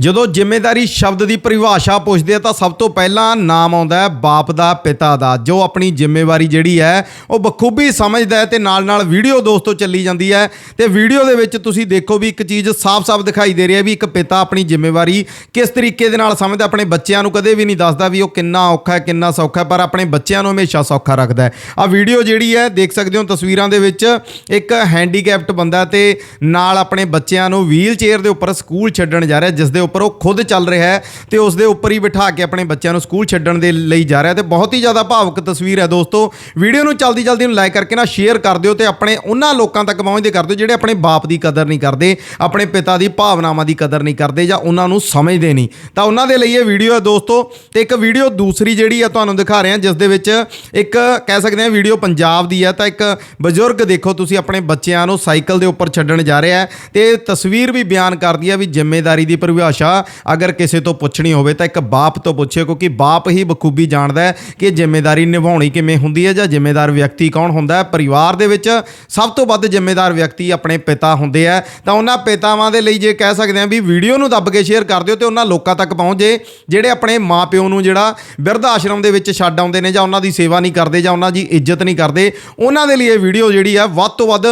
ਜਦੋਂ ਜ਼ਿੰਮੇਵਾਰੀ ਸ਼ਬਦ ਦੀ ਪਰਿਭਾਸ਼ਾ ਪੁੱਛਦੇ ਆ ਤਾਂ ਸਭ ਤੋਂ ਪਹਿਲਾਂ ਨਾਮ ਆਉਂਦਾ ਹੈ ਬਾਪ ਦਾ, ਪਿਤਾ ਦਾ। ਜੋ ਆਪਣੀ ਜ਼ਿੰਮੇਵਾਰੀ ਜਿਹੜੀ ਹੈ, ਉਹ ਬਖੂਬੀ ਸਮਝਦਾ ਹੈ ਤੇ ਨਾਲ-ਨਾਲ ਵੀਡੀਓ ਦੋਸਤੋ ਚੱਲੀ ਜਾਂਦੀ ਹੈ। ਤੇ ਵੀਡੀਓ ਦੇ ਵਿੱਚ ਤੁਸੀਂ ਦੇਖੋ ਵੀ ਇੱਕ ਚੀਜ਼ ਸਾਫ਼-ਸਾਫ਼ ਦਿਖਾਈ ਦੇ ਰਹੀ ਹੈ ਵੀ ਇੱਕ ਪਿਤਾ ਆਪਣੀ ਜ਼ਿੰਮੇਵਾਰੀ ਕਿਸ ਤਰੀਕੇ ਦੇ ਨਾਲ ਸਮਝਦਾ ਆਪਣੇ ਬੱਚਿਆਂ ਨੂੰ ਕਦੇ ਵੀ ਨਹੀਂ ਦੱਸਦਾ ਵੀ ਉਹ ਕਿੰਨਾ ਔਖਾ ਹੈ, ਕਿੰਨਾ ਸੌਖਾ ਹੈ, ਪਰ ਆਪਣੇ ਬੱਚਿਆਂ ਨੂੰ ਹਮੇਸ਼ਾ ਸੌਖਾ ਰੱਖਦਾ ਹੈ। ਆ ਵੀਡੀਓ ਜਿਹੜੀ ਹੈ, ਦੇਖ ਸਕਦੇ ਹੋ ਤਸਵੀਰਾਂ ਦੇ ਵਿੱਚ ਇੱਕ ਹੈਂਡੀਕੈਪਟ ਬੰਦਾ ਤੇ ਨਾਲ ਆਪਣੇ ਬੱਚਿਆਂ ਨੂੰ ਵੀਲ ਚੇਅਰ ਦੇ ਉੱਪਰ ਸਕੂਲ ਛੱਡਣ ਜਾ ਰਿਹਾ ਜਿਸ ਦੇ ਉੱਪਰ ਉਹ ਖੁਦ ਚੱਲ ਰਿਹਾ ਹੈ ਤੇ ਉਸ ਦੇ ਉੱਪਰ ਹੀ ਬਿਠਾ ਕੇ ਆਪਣੇ ਬੱਚਿਆਂ ਨੂੰ ਸਕੂਲ ਛੱਡਣ ਦੇ ਲਈ ਜਾ ਰਿਹਾ ਤੇ ਬਹੁਤ ਹੀ ਜ਼ਿਆਦਾ ਭਾਵੁਕ ਤਸਵੀਰ ਹੈ ਦੋਸਤੋ। ਵੀਡੀਓ ਨੂੰ ਜਲਦੀ ਜਲਦੀ ਨੂੰ ਲਾਈਕ ਕਰਕੇ ਨਾ ਸ਼ੇਅਰ ਕਰ ਦਿਓ ਤੇ ਆਪਣੇ ਉਹਨਾਂ ਲੋਕਾਂ ਤੱਕ ਪਹੁੰਚਦੇ ਕਰ ਦਿਓ ਜਿਹੜੇ ਆਪਣੇ ਬਾਪ ਦੀ ਕਦਰ ਨਹੀਂ ਕਰਦੇ, ਆਪਣੇ ਪਿਤਾ ਦੀ ਭਾਵਨਾਵਾਂ ਦੀ ਕਦਰ ਨਹੀਂ ਕਰਦੇ ਜਾਂ ਉਹਨਾਂ ਨੂੰ ਸਮਝਦੇ ਨਹੀਂ। ਤਾਂ ਉਹਨਾਂ ਦੇ ਲਈ ਇਹ ਵੀਡੀਓ ਹੈ ਦੋਸਤੋ ਤੇ ਇੱਕ ਵੀਡੀਓ ਦੂਸਰੀ ਜਿਹੜੀ ਆ ਤੁਹਾਨੂੰ ਦਿਖਾ ਰਹੇ ਹਾਂ, ਜਿਸ ਦੇ ਵਿੱਚ ਇੱਕ ਕਹਿ ਸਕਦੇ ਹਾਂ ਵੀਡੀਓ ਪੰਜਾਬ ਦੀ ਹੈ। ਤਾਂ ਇੱਕ ਬਜ਼ੁਰਗ ਦੇਖੋ ਤੁਸੀਂ ਆਪਣੇ ਬੱਚਿਆਂ ਨੂੰ ਸਾਈਕਲ ਦੇ ਉੱਪਰ ਛੱਡਣ ਜਾ ਰਿਹਾ ਹੈ ਤੇ ਤਸਵੀਰ ਵੀ ਬਿਆਨ ਕਰਦੀ ਹੈ ਵੀ ਜ਼ਿੰਮੇਵਾਰੀ ਦੀ ਪਰਿਭਾਸ਼ਾ ਭਾਸ਼ਾ ਅਗਰ ਕਿਸੇ ਤੋਂ ਪੁੱਛਣੀ ਹੋਵੇ ਤਾਂ ਇੱਕ ਬਾਪ ਤੋਂ ਪੁੱਛੇ ਕਿਉਂਕਿ ਬਾਪ ਹੀ ਬਖੂਬੀ ਜਾਣਦਾ ਹੈ ਕਿ ਜ਼ਿੰਮੇਵਾਰੀ ਨਿਭਾਉਣੀ ਕਿਵੇਂ ਹੁੰਦੀ ਹੈ ਜਾਂ ਜ਼ਿੰਮੇਦਾਰ ਵਿਅਕਤੀ ਕੌਣ ਹੁੰਦਾ ਹੈ। ਪਰਿਵਾਰ ਦੇ ਵਿੱਚ ਸਭ ਤੋਂ ਵੱਧ ਜ਼ਿੰਮੇਦਾਰ ਵਿਅਕਤੀ ਆਪਣੇ ਪਿਤਾ ਹੁੰਦੇ ਆ। ਤਾਂ ਉਹਨਾਂ ਪਿਤਾਵਾਂ ਦੇ ਲਈ ਜੇ ਕਹਿ ਸਕਦੇ ਆ ਵੀ ਵੀਡੀਓ ਨੂੰ ਦੱਬ ਕੇ ਸ਼ੇਅਰ ਕਰ ਦਿਓ ਤੇ ਉਹਨਾਂ ਲੋਕਾਂ ਤੱਕ ਪਹੁੰਚ ਜੇ, ਜਿਹੜੇ ਆਪਣੇ ਮਾਪਿਓ ਨੂੰ ਜਿਹੜਾ ਬਿਰਧ ਆਸ਼ਰਮ ਦੇ ਵਿੱਚ ਛੱਡ ਆਉਂਦੇ ਨੇ ਜਾਂ ਉਹਨਾਂ ਦੀ ਸੇਵਾ ਨਹੀਂ ਕਰਦੇ ਜਾਂ ਉਹਨਾਂ ਦੀ ਇੱਜ਼ਤ ਨਹੀਂ ਕਰਦੇ, ਉਹਨਾਂ ਦੇ ਲਈ ਇਹ ਵੀਡੀਓ ਜਿਹੜੀ ਆ ਵੱਧ ਤੋਂ ਵੱਧ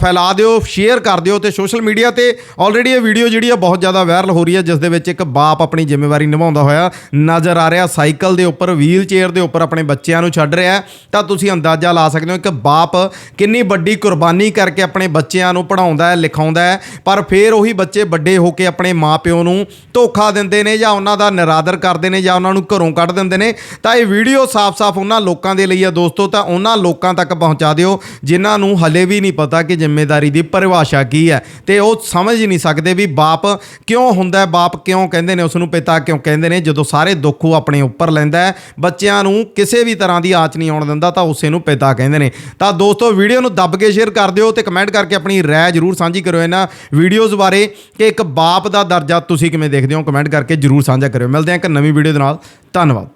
ਫੈਲਾ ਦਿਓ, ਸ਼ੇਅਰ ਕਰ ਦਿਓ ਤੇ ਸੋਸ਼ਲ ਮੀਡੀਆ ਤੇ ਆਲਰੇਡੀ ਇਹ ਵੀਡੀਓ ਜਿਹੜੀ ਆ ਬਹੁਤ ਜ਼ਿਆਦਾ ਵਾਇਰਲ ਹੋ ਰਹੀ ਹੈ ਜਿਸ ਦੇ ਵਿੱਚ ਇੱਕ ਬਾਪ ਆਪਣੀ ਜ਼ਿੰਮੇਵਾਰੀ ਨਿਭਾਉਂਦਾ ਹੋਇਆ ਨਜ਼ਰ ਆ ਰਿਹਾ। ਸਾਈਕਲ ਦੇ ਉੱਪਰ ਵੀਲ ਚੇਅਰ ਦੇ ਉੱਪਰ ਆਪਣੇ ਬੱਚਿਆਂ ਨੂੰ ਛੱਡ ਰਿਹਾ ਤਾਂ ਤੁਸੀਂ ਅੰਦਾਜ਼ਾ ਲਾ ਸਕਦੇ ਹੋ ਕਿ ਬਾਪ ਕਿੰਨੀ ਵੱਡੀ ਕੁਰਬਾਨੀ ਕਰਕੇ ਆਪਣੇ ਬੱਚਿਆਂ ਨੂੰ ਪੜਾਉਂਦਾ ਹੈ, ਲਿਖਾਉਂਦਾ ਹੈ। ਪਰ ਫਿਰ ਉਹੀ ਬੱਚੇ ਵੱਡੇ ਹੋ ਕੇ ਆਪਣੇ ਮਾਪਿਓ ਨੂੰ ਧੋਖਾ ਦਿੰਦੇ ਨੇ ਜਾਂ ਉਹਨਾਂ ਦਾ ਨਿਰਾਦਰ ਕਰਦੇ ਨੇ ਜਾਂ ਉਹਨਾਂ ਨੂੰ ਘਰੋਂ ਕੱਢ ਦਿੰਦੇ ਨੇ। ਤਾਂ ਇਹ ਵੀਡੀਓ ਸਾਫ਼-ਸਾਫ਼ ਉਹਨਾਂ ਲੋਕਾਂ ਦੇ ਲਈ ਆ ਦੋਸਤੋ। ਤਾਂ ਉਹਨਾਂ ਲੋਕਾਂ ਤੱਕ ਪਹੁੰਚਾ ਦਿਓ, ਜਿਨ੍ਹਾਂ ਨੂੰ ਹਲੇ ਵੀ ਨਹੀਂ ਪਤਾ ਕਿ ਜ਼ਿੰਮੇਵਾਰੀ ਦੀ ਪਰਿਭਾਸ਼ਾ ਕੀ ਹੈ। ਤੇ ਉਹ ਸਮਝ ਹੀ ਨਹੀਂ ਸਕਦੇ ਵੀ ਬਾਪ ਕਿਉਂ ਹੁੰਦਾ ਹੈ ਬਾਪ ਕਿਉਂ ਕਹਿੰਦੇ ਨੇ ਉਸ ਨੂੰ ਪਿਤਾ ਕਿਉਂ ਕਹਿੰਦੇ ਨੇ? ਜਦੋਂ ਸਾਰੇ ਦੁੱਖ ਉਹ ਆਪਣੇ ਉੱਪਰ ਲੈਂਦਾ ਹੈ, ਬੱਚਿਆਂ ਨੂੰ ਕਿਸੇ ਵੀ ਤਰ੍ਹਾਂ ਦੀ ਆਚ ਨਹੀਂ ਆਉਣ ਦਿੰਦਾ, ਤਾਂ ਉਸੇ ਨੂੰ ਪਿਤਾ ਕਹਿੰਦੇ ਨੇ। ਤਾਂ ਦੋਸਤੋ, ਵੀਡੀਓ ਨੂੰ ਦੱਬ ਕੇ ਸ਼ੇਅਰ ਕਰ ਦਿਓ ਤੇ ਕਮੈਂਟ ਕਰਕੇ ਆਪਣੀ ਰਾਏ ਜਰੂਰ ਸਾਂਝੀ ਕਰਿਓ ਇਹਨਾਂ ਵੀਡੀਓਜ਼ ਬਾਰੇ ਕਿ ਇੱਕ ਬਾਪ ਦਾ ਦਰਜਾ ਤੁਸੀਂ ਕਿਵੇਂ ਦੇਖਦੇ ਹੋ? ਕਮੈਂਟ ਕਰਕੇ ਜਰੂਰ ਸਾਂਝਾ ਕਰਿਓ। ਮਿਲਦੇ ਹਾਂ ਇੱਕ ਨਵੀਂ ਵੀਡੀਓ ਦੇ ਨਾਲ। ਧੰਨਵਾਦ।